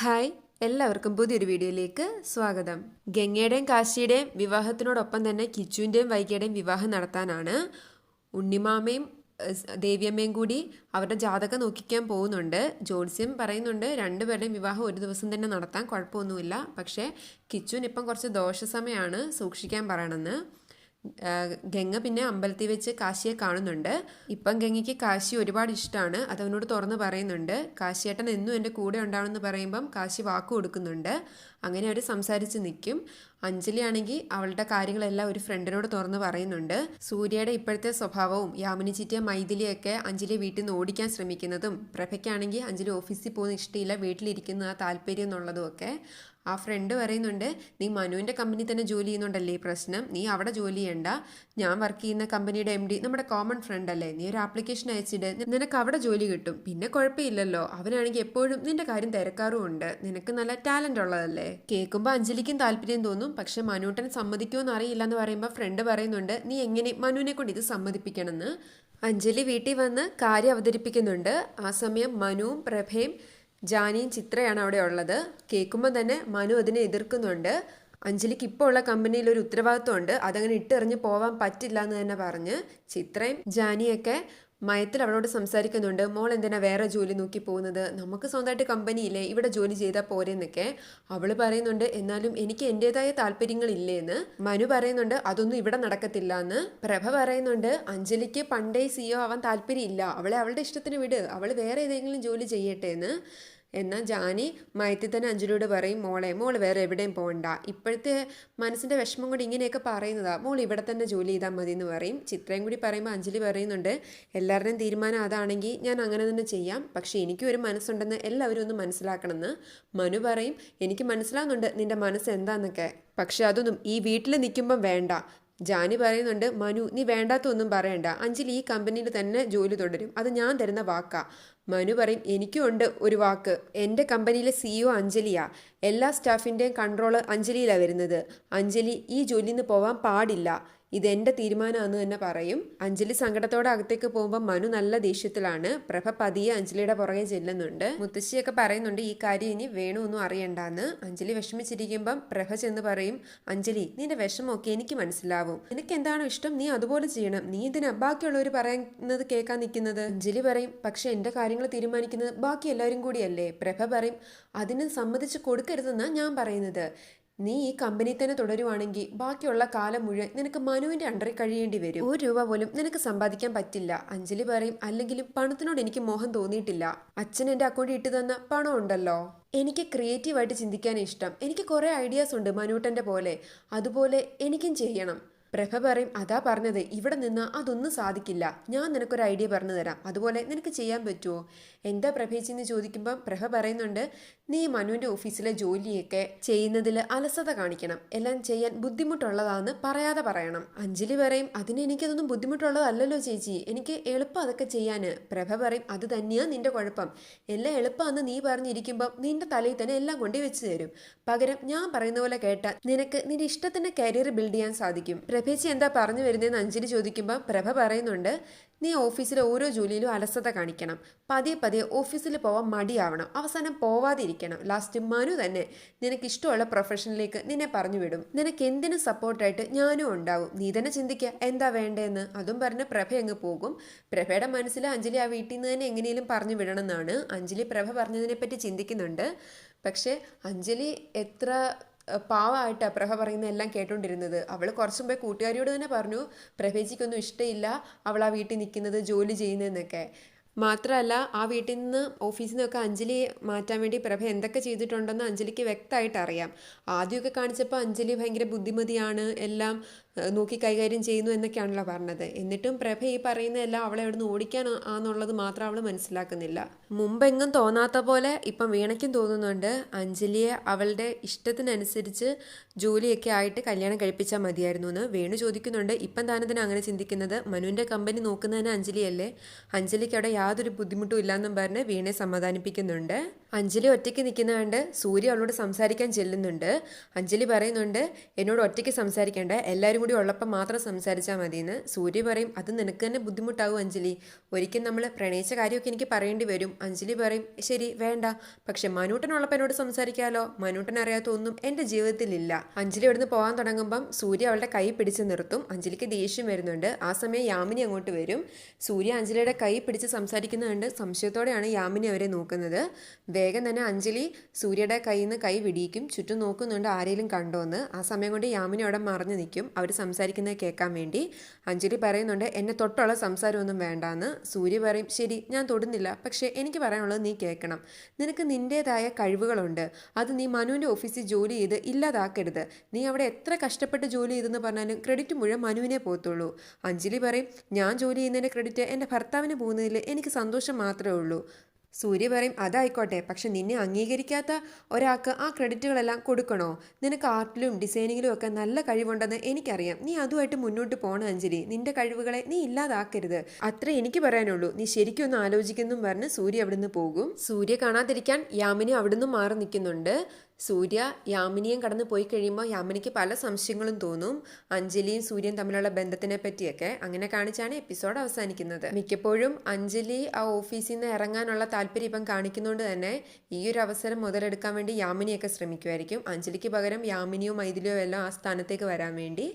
Hi എല്ലാവർക്കും പുതിയൊരു വീഡിയോയിലേക്ക് സ്വാഗതം. ഗംഗയുടെയും കാശിയുടെയും വിവാഹത്തിനോടൊപ്പം തന്നെ കിച്ചുവിന്റെയും വൈകിയുടെയും വിവാഹം നടത്താനാണ് ഉണ്ണിമാമയും ദേവിയമ്മയും കൂടി അവരുടെ ജാതകം നോക്കിക്കാൻ പോകുന്നുണ്ട്. ജ്യോത്സ്യം പറയുന്നുണ്ട് രണ്ടുപേരുടെയും വിവാഹം ഒരു ദിവസം തന്നെ നടത്താൻ കുഴപ്പമൊന്നുമില്ല. പക്ഷേ കിച്ചുവിന് ഇപ്പം കുറച്ച് ദോഷസമയമാണ് സൂക്ഷിക്കാൻ പറയണമെന്ന്. ഗംഗ പിന്നെ അമ്പലത്തിൽ വെച്ച് കാശിയെ കാണുന്നുണ്ട്. ഇപ്പം ഗംഗയ്ക്ക് കാശി ഒരുപാട് ഇഷ്ടമാണ് അതവനോട് തുറന്ന് പറയുന്നുണ്ട്. കാശിയേട്ടൻ എന്നും എന്റെ കൂടെ ഉണ്ടാവണമെന്ന് പറയുമ്പം കാശി വാക്ക് കൊടുക്കുന്നുണ്ട്. അങ്ങനെ അവർ സംസാരിച്ച് നിൽക്കും അഞ്ജലി ആണെങ്കിൽ അവളുടെ കാര്യങ്ങളെല്ലാം ഒരു ഫ്രണ്ടിനോട് തുറന്ന് പറയുന്നുണ്ട്. സൂര്യയുടെ ഇപ്പോഴത്തെ സ്വഭാവവും യാമിനി ചിറ്റിയ മൈഥിലിയൊക്കെ അഞ്ജലിയെ വീട്ടിൽ നിന്ന് ഓടിക്കാൻ ശ്രമിക്കുന്നതും പ്രഭയ്ക്കാണെങ്കിൽ അഞ്ജലി ഓഫീസിൽ പോകുന്ന ഇഷ്ടമില്ല വീട്ടിലിരിക്കുന്ന ആ താല്പര്യം എന്നുള്ളതും ഒക്കെ. ആ ഫ്രണ്ട് പറയുന്നുണ്ട് നീ മനുവിന്റെ കമ്പനി തന്നെ ജോലി ചെയ്യുന്നുണ്ടല്ലേ ഈ പ്രശ്നം? നീ അവിടെ ജോലി ചെയ്യണ്ട. ഞാൻ വർക്ക് ചെയ്യുന്ന കമ്പനിയുടെ എം ഡി നമ്മുടെ കോമൺ ഫ്രണ്ട് അല്ലേ? നീ ഒരു ആപ്ലിക്കേഷൻ അയച്ചിട്ട് നിനക്ക് അവിടെ ജോലി കിട്ടും. പിന്നെ കുഴപ്പമില്ലല്ലോ. അവനാണെങ്കിൽ എപ്പോഴും നിന്റെ കാര്യം തിരക്കാറുമുണ്ട് നിനക്ക് നല്ല ടാലന്റ് ഉള്ളതല്ലേ? കേൾക്കുമ്പോൾ അഞ്ജലിക്കും താല്പര്യം തോന്നും. പക്ഷെ മനുട്ടൻ സമ്മതിക്കുമെന്ന് അറിയില്ല എന്ന് പറയുമ്പോൾ ഫ്രണ്ട് പറയുന്നുണ്ട് നീ എങ്ങനെ മനുവിനെ കൊണ്ട് ഇത് സമ്മതിപ്പിക്കണമെന്ന്? അഞ്ജലി വീട്ടിൽ വന്ന് കാര്യം അവതരിപ്പിക്കുന്നുണ്ട്. ആ സമയം മനുവും പ്രഭയും ജാനിയും ചിത്രയാണ് അവിടെ ഉള്ളത്. കേൾക്കുമ്പോൾ തന്നെ മനു അതിനെ എതിർക്കുന്നുണ്ട്. അഞ്ജലിക്ക് ഇപ്പോൾ ഉള്ള കമ്പനിയിൽ ഒരു ഉത്തരവാദിത്വമുണ്ട് അതങ്ങനെ ഇട്ടെറിഞ്ഞ് പോവാൻ പറ്റില്ല എന്ന് തന്നെ പറഞ്ഞ് ചിത്രയും ജാനിയൊക്കെ മയത്തിൽ അവളോട് സംസാരിക്കുന്നുണ്ട് മോൾ എന്തിനാ വേറെ ജോലി നോക്കി പോകുന്നത്? നമുക്ക് സ്വന്തമായിട്ട് കമ്പനിയില്ലേ ഇവിടെ ജോലി ചെയ്താൽ പോരെന്നൊക്കെ അവൾ പറയുന്നുണ്ട് എന്നാലും എനിക്ക് എന്റെതായ താല്പര്യങ്ങളില്ലേ എന്ന് മനു പറയുന്നുണ്ട് അതൊന്നും ഇവിടെ നടക്കത്തില്ല എന്ന് പ്രഭ പറയുന്നുണ്ട് അഞ്ജലിക്ക് പണ്ടേ സിഒ ആവാൻ താല്പര്യമില്ല. അവളെ അവളുടെ ഇഷ്ടത്തിന് വിട്. അവൾ വേറെ ഏതെങ്കിലും ജോലി ചെയ്യട്ടെ എന്ന് എന്നാൽ ജാനി മയത്തിൽ തന്നെ അഞ്ജലിയോട് പറയും മോളെ മോൾ വേറെ എവിടെയും പോകണ്ട ഇപ്പോഴത്തെ മനസ്സിന്റെ വിഷമം കൊണ്ട് ഇങ്ങനെയൊക്കെ പറയുന്നതാ. മോൾ ഇവിടെ തന്നെ ജോലി ചെയ്താൽ മതി എന്ന് പറയും. ചിത്രയും കൂടി പറയുമ്പോൾ അഞ്ജലി പറയുന്നുണ്ട് എല്ലാവരുടെയും തീരുമാനം അതാണെങ്കിൽ ഞാൻ അങ്ങനെ തന്നെ ചെയ്യാം. പക്ഷേ എനിക്കും ഒരു മനസ്സുണ്ടെന്ന് എല്ലാവരും ഒന്ന് മനസ്സിലാക്കണമെന്ന്. മനു പറയും എനിക്ക് മനസ്സിലാവുന്നുണ്ട് നിന്റെ മനസ്സ് എന്താന്നൊക്കെ. പക്ഷെ അതൊന്നും ഈ വീട്ടിൽ നിൽക്കുമ്പം വേണ്ട. ജാനി പറയുന്നുണ്ട് മനു നീ വേണ്ടാത്തൊന്നും പറയണ്ട. അഞ്ജലി ഈ കമ്പനിയിൽ തന്നെ ജോലി തുടരും. അത് ഞാൻ തരുന്ന വാക്കാ. മനു പറയും എനിക്കും ഉണ്ട് ഒരു വാക്ക്. എന്റെ കമ്പനിയിലെ സിഇഒ അഞ്ജലിയാ. എല്ലാ സ്റ്റാഫിന്റെയും കൺട്രോൾ അഞ്ജലിയിലാണ് വരുന്നത്. അഞ്ജലി ഈ ജോലിയിൽ നിന്ന് പോവാൻ പാടില്ല. ഇത് തീരുമാനമാണ് തീരുമാനമാണെന്ന് തന്നെ പറയും. അഞ്ജലി സങ്കടത്തോടെ അകത്തേക്ക് പോകുമ്പോൾ മനു നല്ല ദേഷ്യത്തിലാണ്. പ്രഭ പതിയെ അഞ്ജലിയുടെ പുറകെ ചെല്ലുന്നുണ്ട്. മുത്തശ്ശിയൊക്കെ പറയുന്നുണ്ട് ഈ കാര്യം ഇനി വേണമൊന്നും അറിയണ്ടാന്ന്. അഞ്ജലി വിഷമിച്ചിരിക്കുമ്പം പ്രഭ ചെന്ന് പറയും അഞ്ജലി നിന്റെ വിഷമമൊക്കെ എനിക്ക് മനസ്സിലാവും. നിനക്ക് എന്താണോ ഇഷ്ടം? നീ അതുപോലെ ചെയ്യണം. നീ ഇതിന് ബാക്കിയുള്ളവർ പറയുന്നത് കേൾക്കാൻ നിൽക്കുന്നത്? അഞ്ജലി പറയും പക്ഷെ എന്റെ കാര്യങ്ങൾ തീരുമാനിക്കുന്നത് ബാക്കി എല്ലാവരും കൂടിയല്ലേ? പ്രഭ പറയും അതിന് സമ്മതിച്ച് കൊടുക്കരുതെന്നാണ് ഞാൻ പറയുന്നത്. നീ ഈ കമ്പനി തന്നെ തുടരുവാണെങ്കിൽ ബാക്കിയുള്ള കാലം മുഴുവൻ നിനക്ക് മനുവിന്റെ അണ്ടറിൽ കഴിയേണ്ടി വരും. ഒരു രൂപ പോലും നിനക്ക് സമ്പാദിക്കാൻ പറ്റില്ല. അഞ്ജലി പറയും അല്ലെങ്കിലും പണത്തിനോട് എനിക്ക് മോഹം തോന്നിയിട്ടില്ല. അച്ഛൻ എന്റെ അക്കൗണ്ടിൽ ഇട്ട് തന്ന പണം ഉണ്ടല്ലോ. എനിക്ക് ക്രിയേറ്റീവായിട്ട് ചിന്തിക്കാൻ ഇഷ്ടം. എനിക്ക് കുറേ ഐഡിയാസ് ഉണ്ട് മനുട്ടന്റെ പോലെ. അതുപോലെ എനിക്കും ചെയ്യണം. പ്രഭ പറയും അതാ പറഞ്ഞത് ഇവിടെ നിന്ന് അതൊന്നും സാധിക്കില്ല. ഞാൻ നിനക്കൊരു ഐഡിയ പറഞ്ഞു തരാം. അതുപോലെ നിനക്ക് ചെയ്യാൻ പറ്റുമോ? എന്താ പ്രഭേച്ചെന്ന് ചോദിക്കുമ്പോൾ പ്രഭ പറയുന്നുണ്ട് നീ മനുവിന്റെ ഓഫീസിലെ ജോലിയൊക്കെ ചെയ്യുന്നതിൽ അലസത കാണിക്കണം. എല്ലാം ചെയ്യാൻ ബുദ്ധിമുട്ടുള്ളതാണെന്ന് പറയാതെ പറയണം. അഞ്ജലി പറയും അതിന് എനിക്കതൊന്നും ബുദ്ധിമുട്ടുള്ളതല്ലല്ലോ ചേച്ചി. എനിക്ക് എളുപ്പം അതൊക്കെ ചെയ്യാൻ. പ്രഭ പറയും അത് തന്നെയാണ് നിന്റെ കുഴപ്പം. എല്ലാം എളുപ്പമാണെന്ന് നീ പറഞ്ഞിരിക്കുമ്പം നിന്റെ തലയിൽ തന്നെ എല്ലാം കൊണ്ടു വെച്ച് തരും. പകരം ഞാൻ പറയുന്ന പോലെ കേട്ടാൽ നിനക്ക് നിന്റെ ഇഷ്ടത്തിന്റെ കരിയർ ബിൽഡ് ചെയ്യാൻ സാധിക്കും. പ്രഭേച്ചി എന്താ പറഞ്ഞു വരുന്നതെന്ന് അഞ്ജലി ചോദിക്കുമ്പോൾ പ്രഭ പറയുന്നുണ്ട് നീ ഓഫീസിലെ ഓരോ ജോലിയിലും അലസത കാണിക്കണം. പതിയെ പതിയെ ഓഫീസിൽ പോവാൻ മടിയാവണം. അവസാനം പോവാതിരിക്കണം. ലാസ്റ്റ് മനു തന്നെ നിനക്ക് ഇഷ്ടമുള്ള പ്രൊഫഷനിലേക്ക് നിന്നെ പറഞ്ഞു വിടും. നിനക്ക് എന്തിനും സപ്പോർട്ടായിട്ട് ഞാനും ഉണ്ടാവും. നീ തന്നെ ചിന്തിക്കുക എന്താ വേണ്ടതെന്ന്. അതും പറഞ്ഞ് പ്രഭ അങ്ങ് പോകും. പ്രഭയുടെ മനസ്സിൽ അഞ്ജലി ആ വീട്ടിൽ നിന്ന് തന്നെ എങ്ങനെയും പറഞ്ഞു വിടണമെന്നാണ് അഞ്ജലി പ്രഭ പറഞ്ഞതിനെ പറ്റി ചിന്തിക്കുന്നുണ്ട്. പക്ഷേ അഞ്ജലി എത്ര പാവമായിട്ടാണ് പ്രഭ പറയുന്ന എല്ലാം കേട്ടോണ്ടിരുന്നത്. അവൾ കുറച്ചു മുമ്പേ കൂട്ടുകാരിയോട് തന്നെ പറഞ്ഞു പ്രഭേജിക്കൊന്നും ഇഷ്ടമില്ല അവൾ ആ വീട്ടിൽ നിൽക്കുന്നത് ജോലി ചെയ്യുന്നതെന്നൊക്കെ. മാത്രമല്ല ആ വീട്ടിൽ നിന്ന് ഓഫീസിൽ നിന്നൊക്കെ അഞ്ജലി മാറ്റാൻ വേണ്ടി പ്രഭ എന്തൊക്കെ ചെയ്തിട്ടുണ്ടെന്ന് അഞ്ജലിക്ക് വ്യക്തമായിട്ട് അറിയാം. ആദ്യമൊക്കെ കാണിച്ചപ്പോൾ അഞ്ജലി ഭയങ്കര ബുദ്ധിമതിയാണ് എല്ലാം നോക്കി കൈകാര്യം ചെയ്യുന്നു എന്നൊക്കെയാണല്ലോ പറഞ്ഞത്. എന്നിട്ടും പ്രഭ ഈ പറയുന്നതെല്ലാം അവളെ അവിടുന്ന് ഓടിക്കാൻ ആന്നുള്ളത് മാത്രം അവൾ മനസ്സിലാക്കുന്നില്ല. മുമ്പെങ്ങും തോന്നാത്ത പോലെ ഇപ്പം വീണയ്ക്കും തോന്നുന്നുണ്ട്. അഞ്ജലിയെ അവളുടെ ഇഷ്ടത്തിനനുസരിച്ച് ജോലിയൊക്കെ ആയിട്ട് കല്യാണം കഴിപ്പിച്ചാൽ മതിയായിരുന്നു എന്ന് വേണു ചോദിക്കുന്നുണ്ട്. ഇപ്പം താനതിന് അങ്ങനെ ചിന്തിക്കുന്നത്? മനുവിന്റെ കമ്പനി നോക്കുന്നതിന് അഞ്ജലിയല്ലേ? അഞ്ജലിക്ക് അവിടെ യാതൊരു ബുദ്ധിമുട്ടും ഇല്ലാന്നും പറഞ്ഞ് വീണയെ സമാധാനിപ്പിക്കുന്നുണ്ട്. അഞ്ജലി ഒറ്റയ്ക്ക് നിൽക്കുന്ന കണ്ട് സൂര്യ അവളോട് സംസാരിക്കാൻ ചെല്ലുന്നുണ്ട്. അഞ്ജലി പറയുന്നുണ്ട് എന്നോട് ഒറ്റയ്ക്ക് സംസാരിക്കേണ്ട. എല്ലാവരും കൂടി ഉള്ളപ്പോൾ മാത്രം സംസാരിച്ചാൽ മതിയെന്ന് സൂര്യ പറയും അത് നിനക്ക് തന്നെ ബുദ്ധിമുട്ടാവും അഞ്ജലി. ഒരിക്കൽ നമ്മൾ പ്രണയിച്ച കാര്യമൊക്കെ എനിക്ക് പറയേണ്ടി വരും. അഞ്ജലി പറയും ശരി വേണ്ട. പക്ഷെ മനൂട്ടനുള്ളപ്പോൾ എന്നോട് സംസാരിക്കാമല്ലോ മനൂട്ടൻ അറിയാത്ത ഒന്നും എന്റെ ജീവിതത്തിലില്ല അഞ്ജലി ഇവിടുന്ന് പോകാൻ തുടങ്ങുമ്പം സൂര്യ അവളുടെ കൈ പിടിച്ച് നിർത്തും. അഞ്ജലിക്ക് ദേഷ്യം വരുന്നുണ്ട്. ആ സമയം യാമിനി അങ്ങോട്ട് വരും. സൂര്യ അഞ്ജലിയുടെ കൈ പിടിച്ച് സംസാരിക്കുന്നതുകൊണ്ട് സംശയത്തോടെയാണ് യാമിനി അവരെ നോക്കുന്നത്. വേഗം തന്നെ അഞ്ജലി സൂര്യയുടെ കയ്യിൽ നിന്ന് കൈ വിടിയിക്കും. ചുറ്റും നോക്കുന്നുണ്ട് ആരെങ്കിലും കണ്ടോന്ന്. ആ സമയം കൊണ്ട് യാമിനി അവിടെ മറഞ്ഞു നിൽക്കും. അവർ സംസാരിക്കുന്നത് കേൾക്കാൻ വേണ്ടി. അഞ്ജലി പറയുന്നുണ്ട് എന്നെ തൊട്ടുള്ള സംസാരമൊന്നും വേണ്ടാന്ന്. സൂര്യ പറയും ശരി ഞാൻ തൊടുന്നില്ല. പക്ഷേ എനിക്ക് പറയാനുള്ളത് നീ കേൾക്കണം. നിനക്ക് നിന്റേതായ കഴിവുകളുണ്ട്. അത് നീ മനുവിന്റെ ഓഫീസിൽ ജോലി ചെയ്ത് ഇല്ലാതാക്കരുത്. നീ അവിടെ എത്ര കഷ്ടപ്പെട്ട് ജോലി ചെയ്തെന്ന് പറഞ്ഞാലും ക്രെഡിറ്റ് മുഴുവൻ മനുവിനെ പോകത്തുള്ളൂ. അഞ്ജലി പറയും ഞാൻ ജോലി ചെയ്യുന്നതിന്റെ ക്രെഡിറ്റ് എന്റെ ഭർത്താവിന് പോകുന്നതിൽ എനിക്ക് സന്തോഷം മാത്രമേ ഉള്ളൂ. സൂര്യ പറയും അതായിക്കോട്ടെ പക്ഷെ നിന്നെ അംഗീകരിക്കാത്ത ഒരാൾക്ക് ആ ക്രെഡിറ്റുകളെല്ലാം കൊടുക്കണോ? നിനക്ക് ആർട്ടിലും ഡിസൈനിങ്ങിലും ഒക്കെ നല്ല കഴിവുണ്ടെന്ന് എനിക്കറിയാം. നീ അതുമായിട്ട് മുന്നോട്ട് പോകണം അഞ്ജലി. നിന്റെ കഴിവുകളെ നീ ഇല്ലാതാക്കരുത്. അത്ര എനിക്ക് പറയാനുള്ളൂ. നീ ശരിക്കും ഒന്ന് ആലോചിക്കുന്നും പറഞ്ഞ് സൂര്യ അവിടുന്ന് പോകും. സൂര്യ കാണാതിരിക്കാൻ യാമിനി അവിടുന്ന് മാറി നിൽക്കുന്നുണ്ട്. സൂര്യ യാമിനിയും കടന്നു പോയി കഴിയുമ്പോൾ യാമിനിക്ക് പല സംശയങ്ങളും തോന്നും. അഞ്ജലിയും സൂര്യൻ തമ്മിലുള്ള ബന്ധത്തിനെ പറ്റിയൊക്കെ അങ്ങനെ കാണിച്ചാണ് എപ്പിസോഡ് അവസാനിക്കുന്നത്. മിക്കപ്പോഴും അഞ്ജലി ആ ഓഫീസിൽ നിന്ന് ഇറങ്ങാനുള്ള താല്പര്യം ഇപ്പം കാണിക്കുന്നതുകൊണ്ട് തന്നെ ഈ ഒരു അവസരം മുതലെടുക്കാൻ വേണ്ടി യാമിനിയൊക്കെ ശ്രമിക്കുമായിരിക്കും അഞ്ജലിക്ക് പകരം യാമിനിയോ മൈഥിലിയോ എല്ലാം ആ സ്ഥാനത്തേക്ക് വരാൻ വേണ്ടി